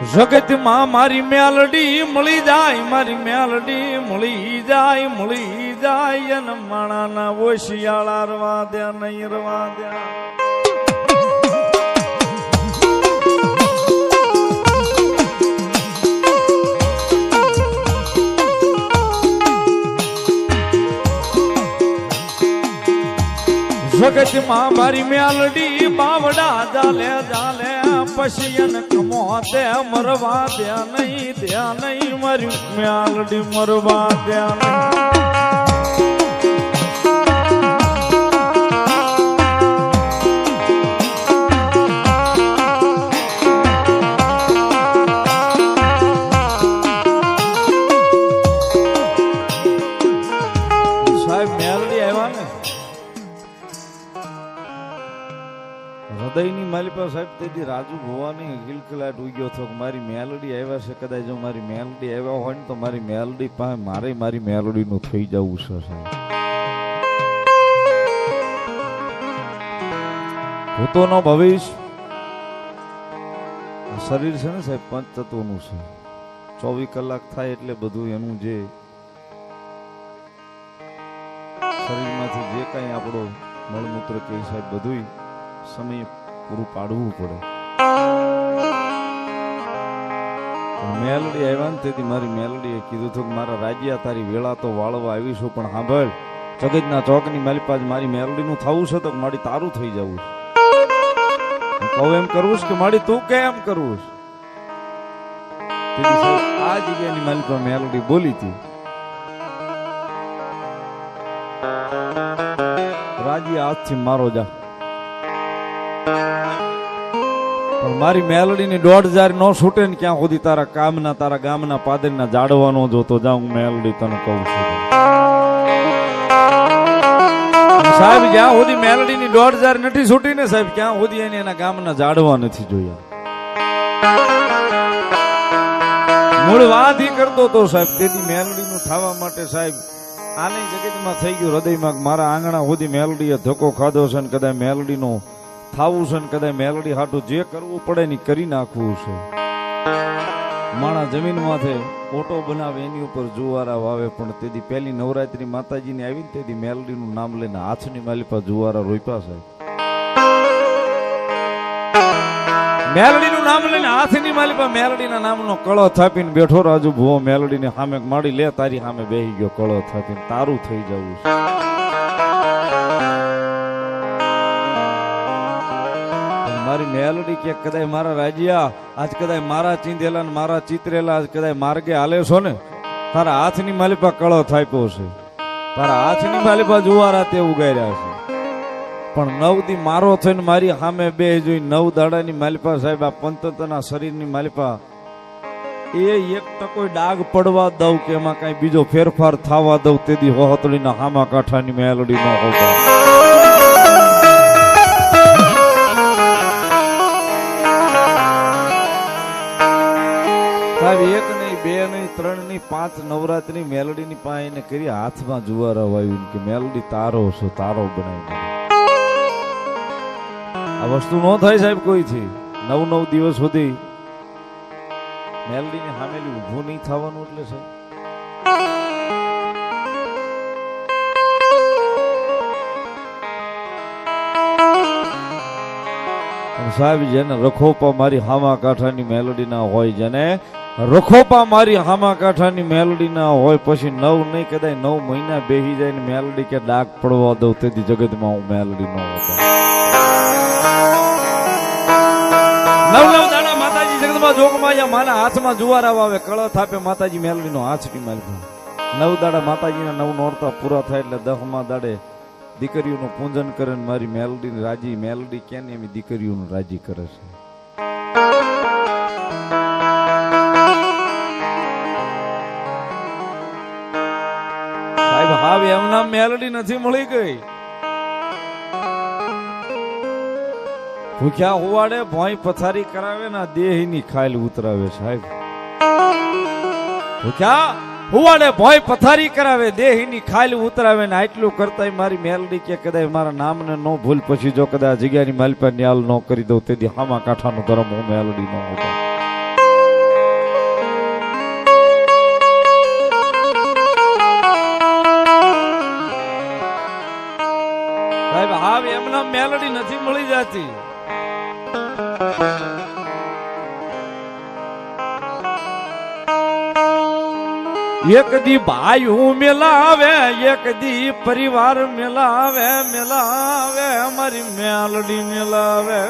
જગતમાં મારી મેલડી મળી જાય, મારી મેલડી મળી જાય મળી જાય. અને માણાના ઓશિયાળા રવા દે, નહીં રવા દે. જગતમાં મારી મેલડી બાવડા જાલે જાલે. પશિયન કમો દે મરવા દે નહીં દે નહીં મર્યું મ્યાલડી મરવા દે નહીં. માલિપા સાહેબ તેથી રાજુ ભવાની કિલકલાટ ઉગ્યો હતો કે મારી મેલડી આવ્યા છે, કદાચ જો મારી મેલડી આવ્યા હોય ને તો મારી મેલડી પાસે મારે મારી મેલડીનું થઈ જવું છે સાહેબ. ભૂતોનો ભવિષ્ય શરીર છે ને સાહેબ પંચ તત્વોનું છે. ચોવીસ કલાક થાય એટલે બધું એનું જે શરીરમાંથી જે કાંઈ આપણો મળમૂત્ર કે સાહેબ બધું સમય પૂરું પાડવું પડે. મેલડી આવ્યા ને તેથી મારી મેલડીએ કીધું હતું કે મારા રાજ્યા તારી વેળા તો વાળવા આવીશું, પણ સાંભળ જગતના ચોકની મારી પાસે મારી મેલડીનું થવું છે તો મારી તારું થઈ જવું કહું એમ કરવું છે કે મારી તું કે એમ કરવું છે આ જગ્યાની મારી પાસે મેલડી બોલી હતી. રાજી હાથથી મારો જા. પણ મારી મેલડીની દોઢ હજાર ન છૂટે ને ક્યાં સુધી તારા કામના, તારા ગામના પાદરના જાડવાનો જોતો જાઉં, મેલડી તને કહું છું. સાહેબ, જ્યાં સુધી મેલડીની દોઢ હજાર નથી છૂટી ને સાહેબ ક્યાં સુધી એને એના ગામના જાડવા નથી જોયા. મૂળ વાત ઈ કરતો તો સાહેબ, તેથી મેલડીનું થવા માટે સાહેબ, આની જગતમાં થઈ ગયું હૃદયમાં મારા આંગણા સુધી મેલડીએ ધક્કો ખાધો છે ને કદાચ મેલડીનો થાવું છે ને કદાચ મેલડી હાટું જે કરવું પડે ને કરી નાખવું છે. માણા માથે ઓટો બનાવે, એની ઉપર જુવારા વાવે, પણ તેથી પહેલી નવરાત્રી માતાજીની આવી ને તેથી મેલડીનું નામ લઈને હાથની માલિપા જુવારા રોપ્યા છે મેલડીનું નામ લઈને હાથની માલિપા મેલડીના નામનો કળો થાપીને બેઠો રાજુ ભુવો મેલડીને સામે માડી, લે, તારી સામે બેહી ગયો કળો થાપીને તારું થઈ જવું છે. મારી મેલડી કે કદાય મારા રાજ્યા, આજ કદાચ મારા ચીંધેલા ને મારા ચિતરેલા, આજ કદાય માર્ગે હાલે છો ને? તારા હાથની માલિપા કળો થાપ્યો છે. તારા હાથની માલિપા જુવારા તે ઉગાર્યા છે. પણ નવ દી મારો થઈને મારી સામે બે જોઈ નવ દાડાની માલિપા સાહેબ, આ પંતના શરીરની માલિપા. એ એક ટકો ડાઘ પડવા દઉં કે એમાં કઈ બીજો ફેરફાર થવા દઉં તેથી હોહતળીના હામા કાંઠાની મેલડી ન હોતા સાહેબ એક નહીં, બે નહીં, ત્રણ નહીં, પાંચ નવરાત્રી મેલડીની પાસે એને કરી હાથમાં જુવાર વાવ્યું કે મેલડી તારો છો, તારો બનાવી આ વસ્તુ ન થાય સાહેબ કોઈથી. નવ નવ દિવસ સુધી મેલડીની હામેલી ઊભું નહીં થવાનું એટલે સાહેબ. સાહેબ જેને રખોપા મારી હામા કાંઠાની મેલોડી ના હોય, જેને રખોપા મારી હામા કાંઠાની મેલોડી હોય પછી નવ નહીં કદાચ નવ મહિના બેહી જાય ને મેલડી કે ડાક પડવા દઉં, તેથી જગતમાં હું મેલોડી ન હોતો નવ નવ દાડા માતાજી જગતમાં જોગમાં માના હાથમાં જુવાર આવે કળ થાપે માતાજી મેલડી નો હાથની મારી નવ દાડા માતાજીના નવ નોરતા પૂરા થાય એટલે દહમાં દાડે દીકરીઓનું પૂજન કરે ને મારી મેલડી રાજી, મેલડી કેને એમ દીકરીઓનું રાજી કરે છે? સાહેબ એમના મેલડી નથી મળી ગઈ. ભૂખ્યા હોવાડે ભોંય પથારી કરાવે ને દેહની ખાયલ ઉતરાવે સાહેબ. ભૂખ્યા હોવાડે ભોંય પથારી કરાવે, દેહની ખાયલ ઉતરાવે ને આટલું કરતા મારી મેલડી કે કદાચ મારા નામને નો ભૂલ. પછી જો કદાચ જગ્યાની માલપા ન્યાલ ન કરી દઉં, તેથી હામા કાંઠાનો ધર્મ હું મેલડી નો હોતો. મેલડી નથી મળી જતી. એક દી ભાઈ હું મેલાવે, એક દી પરિવાર મેલાવે મેલાવે અમારી મેલડી મેલાવે.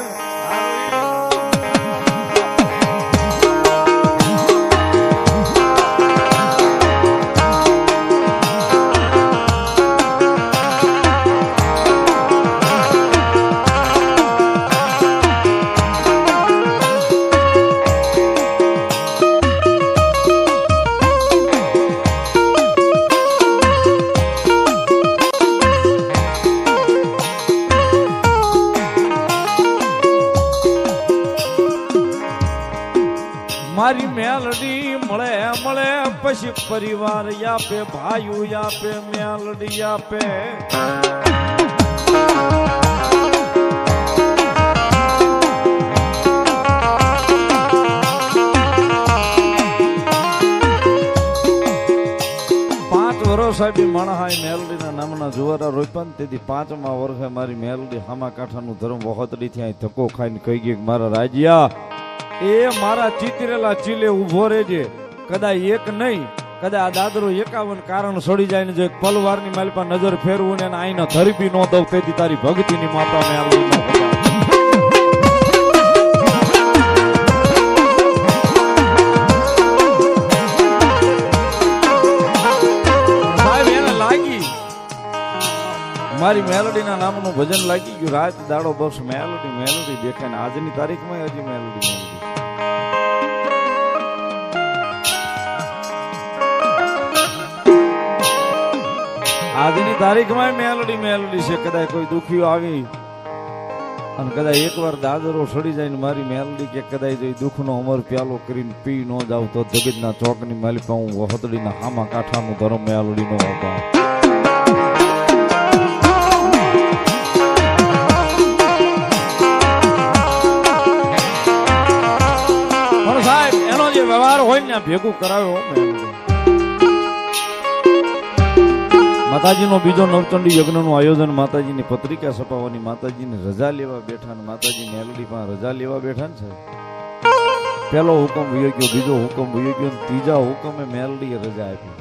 પરિવાર આપે, ભાઈઓ આપે મ્યાલડી આપે. મણહાય સાહેબ મણહાઈ મેલડીના નામના જુવારા રોપન તેથી પાંચમા વર્ષે મારી મેલડી હામા કાંઠાનું ધર્મ વહોતડી થયા ધક્કો ખાઈને કહી ગઈ મારા રાજ્યા, એ મારા ચિતરેલા ચીલે ઊભો રહેજે. કદાચ એક નહીં કદાચ દાદરો એકાવન કારણ સોડી જાય ને જો એક પલવારની માલપા નજર ફેરવું ને આઈનો ધરપી ન દઉં તેથી તારી ભક્તિની માતા મેં આવી મારી મેલોડીના નામનું ભજન લાગી ગયું. રાત દાડો બસ મેલોડી મેલોડી દેખાય ને આજની તારીખમાં હજી મેલોડી આજની તારીખમાં મેલડી મેલોડી છે. કદાચ કોઈ દુખ્યું આવી અને કદાચ એકવાર દાદરો સડી જાય ને મારી મેલડી કે કદાચ જો દુઃખનો અમર પ્યાલો કરીને પી ન જાવ તો જગતના ચોકની માલિકા હું વહતડીના હામા કાંઠાનું ધર્મ મેલડીનો જે વ્યવહાર હોય ને ભેગું કરાવ્યો મેલડી. માતાજીનો બીજો નવચંડી યજ્ઞનું આયોજન માતાજીની પત્રિકા છપાવવાની માતાજીને રજા લેવા બેઠા ને માતાજી મેલડી પાસે રજા લેવા બેઠા ને છે પેલો હુકમ વયો ગયો, બીજો હુકમ ગયો ત્રીજા હુકમે મેલડીએ રજા આપી.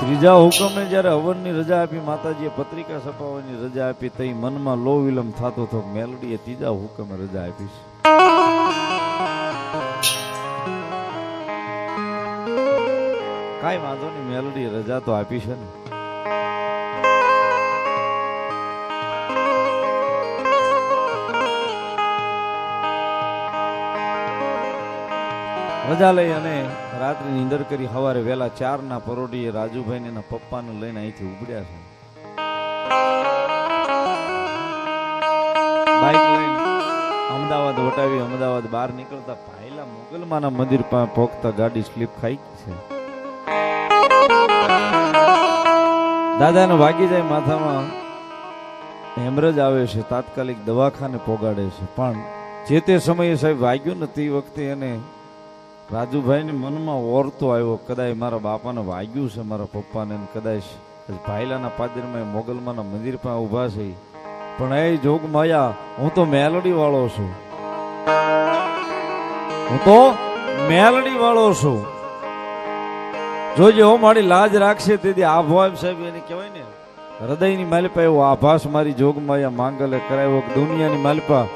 ત્રીજા હુકમે જ્યારે હવનની રજા આપી, માતાજીએ પત્રિકા છપાવવાની રજા આપી, તઈ મનમાં લો વિલંબ થતો હતો મેલડીએ ત્રીજા હુકમે રજા આપી. છે કાંઈ વાંધો નહીં, મેલોડી રજા તો આપી છે ને. રજા લઈ અને રાત્રિ નીંદર કરી સવારે વહેલા ચાર ના પરોઢીએ રાજુભાઈ ને એના પપ્પાને લઈને અહીંથી ઉભડ્યા છે. અમદાવાદ વટાવી અમદાવાદ બહાર નીકળતા ભાઈલા મુગલમાના મંદિર પાસે પહોંચતા ગાડી સ્લીપ ખાઈ છે. દાદાને વાગી જાય માથામાં. હેમરજ આવે છે, તાત્કાલિક દવાખાને પોગાડે છે. પણ જે તે સમયે સાહેબ વાગ્યું ને તે વખતે એને રાજુભાઈને મનમાં ઓરતો આવ્યો કદાચ મારા બાપાને વાગ્યું છે, મારા પપ્પાને કદાચ ભાઈલાના પાદરમાં એ મોગલમાના મંદિર પાસે ઊભા છે. પણ એ જોગ માયા, હું તો મેલડી વાળો છું. હું તો મેલડી વાળો છું. જોજે હો, મારી લાજ રાખશે. તેથી આભાવ સાહેબ, એને કહેવાય ને, હૃદયની માલિપા, એવો આભાસ મારી જોગમાયા માંગલે કરાયો દુનિયાની માલિપા.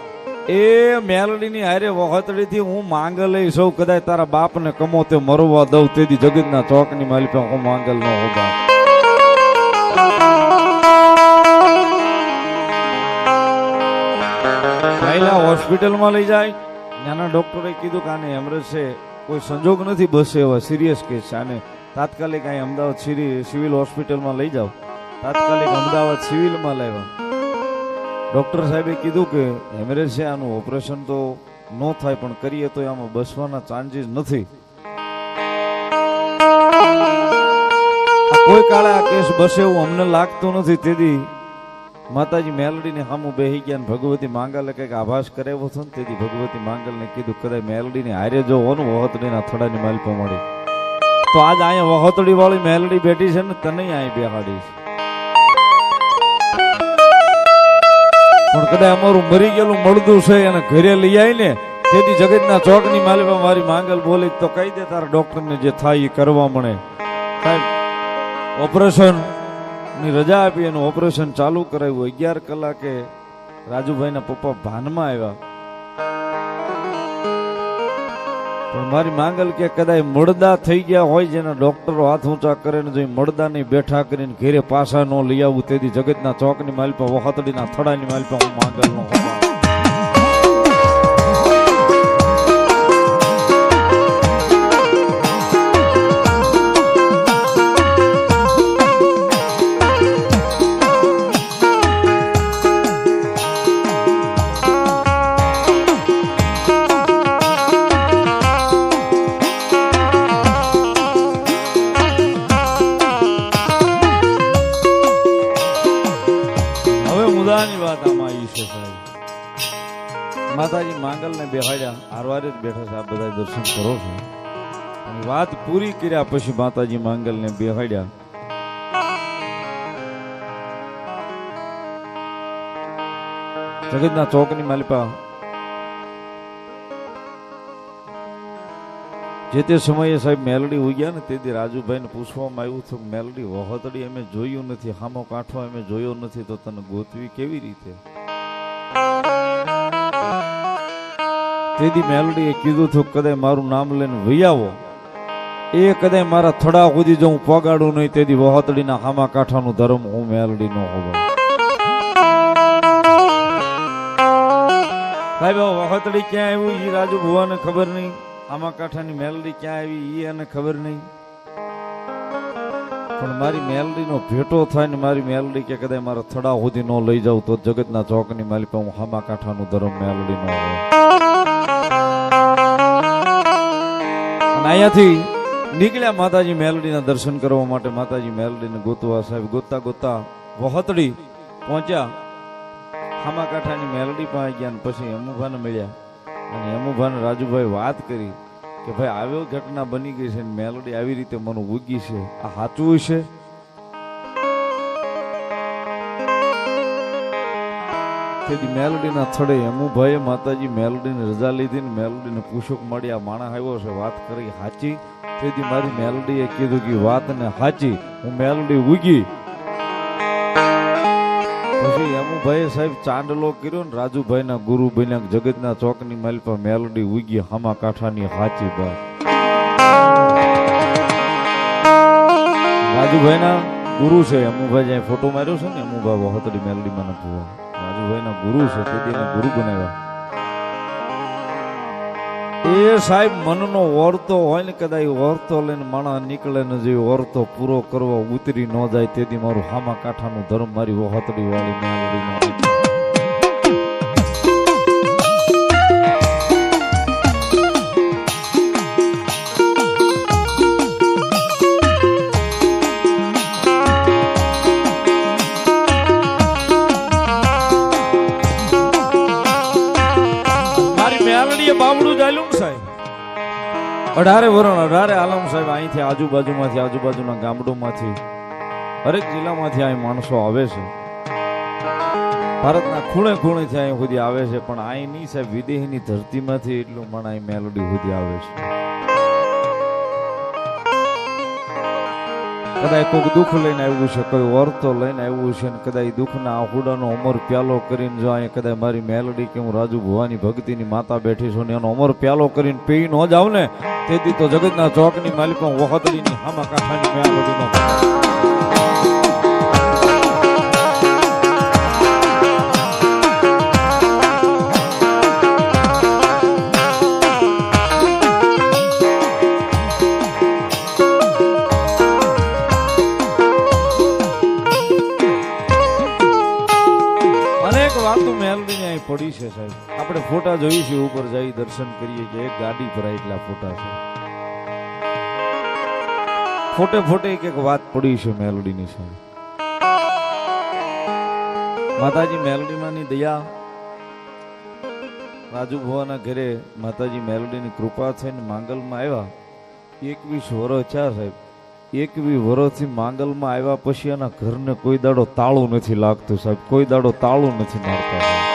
એ મેલડીની હારે વખતડીથી હું માંગલે સૌ કદાચ તારા બાપને કમો તે મરવા દઉં. તેથી જગતના ચોકની માલિપા હું માંગલ ન હોગા પહેલા હોસ્પિટલમાં લઈ જાય. નાના ડોક્ટરે કીધું કે આને એમરેજ છે કોઈ સંજોગ નથી બસ એવા સિરિયસ કેસ છે. આને તાત્કાલિક અહીં અમદાવાદ સિવિલ હોસ્પિટલમાં લઈ જાઓ. તાત્કાલિક અમદાવાદ સિવિલમાં લાવ્યા ડોક્ટર સાહેબે કીધું કે હેમરેજ આનું ઓપરેશન તો ન થાય, પણ કરીએ તો આમાં બસવાના ચાન્સીસ નથી. કોઈ કાળે આ કેસ બસે એવું અમને લાગતું નથી. તેથી માતાજી મેલડીને સામું બેહી ગયા ભગવતી માંગલે કંઈક આભાસ કરાવ્યો હતો ને તેથી ભગવતી માંગલને કીધું કદાચ મેલડીને હારે જો હોનું વહોતડીના થોડાની માલિકો મળી. તો આજ અહીંયા વહોતડી વાળી મેલડી બેઠી છે ને તને અહીં બેહાડી છે. પણ કદાચ અમારું મરી ગયેલું મળદું છે એને ઘરે લઈ આવીને તેથી જગતના ચોકની માલિકા મારી માંગલ બોલી તો કહી દે તારા ડોક્ટરને જે થાય એ કરવા મળે. સાહેબ ઓપરેશનની રજા આપી એનું ઓપરેશન ચાલુ કરાવ્યું. અગિયાર કલાકે રાજુભાઈના પપ્પા ભાનમાં આવ્યા. પણ મારી માંગલ કે કદાચ મળદા થઈ ગયા હોય જેના ડોક્ટરો હાથ ઊંચા કરે ને ઈ બેઠા કરીને ઘેરે પાછા ન લઈ આવું, તેથી જગતના ચોકની માલપા વખતડીના થડાની માલપા હું માંગલ નો છે સાહેબ. માતાજી માંગલને બેહાડ્યા આરવારે જ બેઠા છે, આ બધા દર્શન કરો છો. વાત પૂરી કર્યા પછી માતાજી માંગલને બેહાડ્યા. જગતના ચોકની માલિપા. જે તે સમયે સાહેબ મેલડી ઉગ્યા ને તેથી રાજુભાઈને પૂછવામાં આવ્યું હતું મેલડી, વહોતડી અમે જોયું નથી, હામો કાંઠો અમે જોયો નથી, તો તને ગોતવી કેવી રીતે? તેથી મેલડીએ કીધું હતું કદાચ મારું નામ લઈને વૈયાવો એ કદાચ મારા થડા સુધી જો હું પગાડું નહીં, તેથી વહોતડીના હામા કાંઠાનું ધર્મ હું મેલડી નો હોવા ભાઈ વહોતડી ક્યાં આવ્યું એ રાજુ ભુવાને ખબર નહીં. આમાં કાંઠાની મેલડી ક્યાં આવી? એ એને ખબર નહીં. પણ મારી મેલડીનો ભેટો થાય ને મારી મેલડી કે કદાચ મારા થડા સુધી ન લઈ જાઉં, તો જગતના ચોકની માલી પાસે હું હામા કાંઠાનું ધર્મ મેલડી નો હોય અને અહીંયાથી નીકળ્યા માતાજી મેલડીના દર્શન કરવા માટે. માતાજી મેલડીને ગોતવા સાહેબ ગોતતા ગોતતા વહતડી પહોંચ્યા. હામા કાંઠાની મેલડી પાસે ગયા પછી અમુભાને મળ્યા. અને યમુભાન રાજુભાઈ વાત કરી કે ભાઈ આવ્યો ઘટના બની ગઈ છે મેલોડી આવી રીતે મને ઉગી છે. આ સાચું છે? તેથી મેલોડીના થડે હેમુભાઈએ માતાજી મેલોડીની રજા લીધી ને મેલોડીને પૂછો મળી આ માણસ આવ્યો છે, વાત કરી સાચી તેથી મારી મેલોડીએ કીધું કે વાત ને સાચી હું મેલોડી ઉગી. પછી યમુભાઈ સાહેબ ચાંદલો કર્યો ને રાજુભાઈના ગુરુ બન્યા જગતના ચોકની માલ પર મેલડી ઉગી હામા કાંઠાની હાચી બાત રાજુભાઈ ના ગુરુ છે યમુભાઈ જ્યાં ફોટો માર્યો છે ને વહતડી મેલડી માં ભુવા રાજુભાઈ ના ગુરુ છે તેથી એને ગુરુ બનાવ્યા. એ સાહેબ મનનો ઓરતો હોય ને કદાચ ઓરતો લઈને માણા નીકળે ને જે ઓરતો પૂરો કરવા ઉતરી ન જાય, તેથી મારું હામા કાંઠાનું ધર્મ મારી વહતડી વાળી મેલડી મેલડીએ બાવડું ચાલ્યું ને સાહેબ? અઢારે વરણ, અઢારે આલમ સાહેબ, અહીંથી આજુબાજુમાંથી, આજુબાજુના ગામડોમાંથી, હરેક જિલ્લામાંથી અહીં માણસો આવે છે. ભારતના ખૂણે ખૂણેથી અહીં સુધી આવે છે, પણ અહીં નહીં સાહેબ, વિદેહની ધરતીમાંથી એટલું મણ અહીં મેલોડી સુધી આવે છે. કદાચ કોઈક દુઃખ લઈને આવ્યું છે, કોઈ વર્તો લઈને આવ્યું છે ને કદાચ દુઃખના આહુડાનો અમર પ્યાલો કરીને જો અહીંયા કદાચ મારી મેલડી કે હું રાજુ ભુવાની ભક્તિની માતા બેઠી છું ને એનો અમર પ્યાલો કરીને પી ન જાવ ને, તેથી તો જગતના ચોકની માલિકો વખતડીની હામા કાંઠાની મેલડીનો ફોટા ઉપર જઈ દર્શન કરીએ કે ગાડી પર એટલા ફોટા છે. ફોટે ફોટે એક એક વાત પડી છે મેલડીની સાહેબ માતાજી મેલડીમાંની દયા. રાજુ ભવાના ઘરે માતાજી મેલોડીની કૃપા થઈને માંગલમાં આવ્યા. એકવીસ વર્ષ ચાર સાહેબ. એકવી વર્ષથી માંગલમાં આવ્યા પછી એના ઘરને કોઈ દાડો તાળું નથી લાગતું સાહેબ. કોઈ દાડો તાળું નથી મારતા.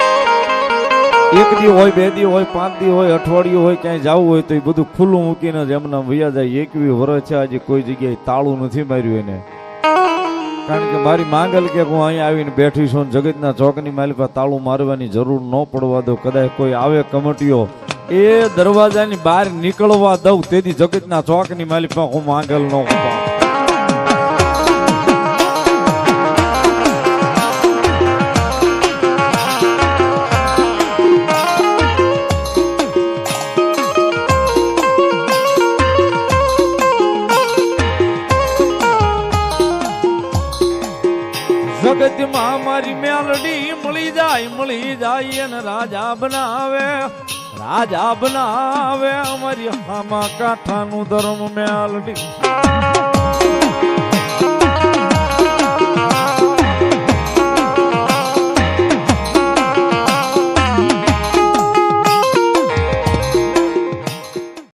એક દી હોય બે દી હોય પાંચ દી હોય, અઠવાડિયું હોય, ક્યાંય જવું હોય તો એ બધું ખુલ્લું મૂકીને જ એમના વૈયા જાય. એકવી વર્ષ છે, આજે કોઈ જગ્યાએ તાળું નથી માર્યું એને. કારણ કે મારી માંગલ કે હું અહીંયા આવીને બેઠી છું જગતના ચોકની માલિકા તાળું મારવાની જરૂર ન પડવા દો કદાચ કોઈ આવે કમટીઓ, એ દરવાજાની બહાર નીકળવા દઉં. તેથી જગતના ચોકની માલિકા હું માંગલ ન ઊભા જગતમાં મારી મેલડી મળી જાય મળી જાય અને રાજા બનાવે રાજા બનાવે અમારી હામા કાંઠાનું ધર્મ મેલડી.